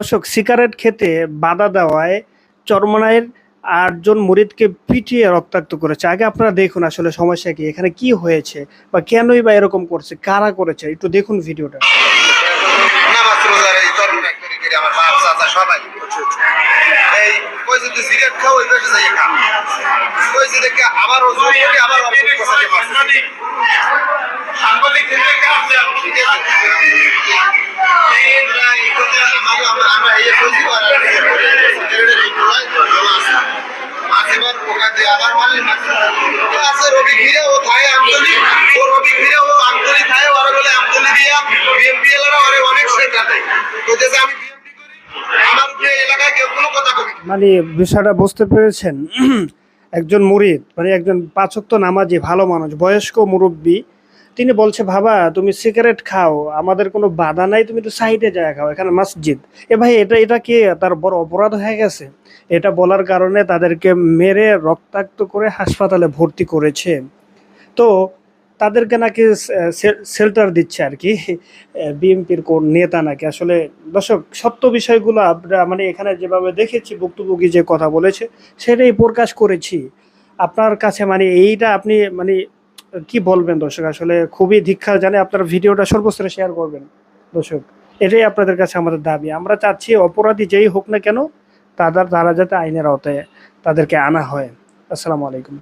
দর্শক, সিগারেট খেতে বাধা দেওয়ায় চরমনায়ের আটজন মুরিদকে পিটিয়ে রক্তাক্ত করেছে। আগে আপনারা দেখুন আসলে সমস্যা কি, এখানে কি হয়েছে বা কেনই বা এরকম করছে, কারা করেছে, একটু দেখুন ভিডিওটা। সাংবাদিক মানে বিষয়টা বুঝতে পেরেছেন একজন মুরিদ মানে একজন পাচক নামাজি ভালো মানুষ বয়স্ক মুরব্বী তিনি বলছে, বাবা, তুমি সিগারেট খাও, আমাদের কোনো বাধা নাই, তুমি তো সাইডে যায় খাও, এখানে মসজিদ। এ ভাই, এটা এটা কি তার বড় অপরাধ হয়ে গেছে? এটা বলার কারণে তাদেরকে মেরে রক্তাক্ত করে হাসপাতালে ভর্তি করেছে। তো তাদেরকে নাকি শেল্টার দিচ্ছে আর কি। বিএনপির কোন নেতা নাকি? আসলে দর্শক, সত্য বিষয়গুলো আমরা মানে এখানে যেভাবে দেখেছি, ভুক্তভোগী যে কথা বলেছে, সেটাই প্রকাশ করেছি। আপনার কাছে মানে এইটা আপনি মানে কি বলবেন দর্শক? আসলে খুবই ধিক্ষা জানে আপনার ভিডিওটা সর্বস্তরে শেয়ার করবেন দর্শক। এটাই আপনাদের কাছে আমাদের দাবি। আমরা চাচ্ছি অপরাধী যেই হোক না কেন, তাদের তারা যাতে আইনের আওতায় তাদেরকে আনা হয়। আসসালামু আলাইকুম।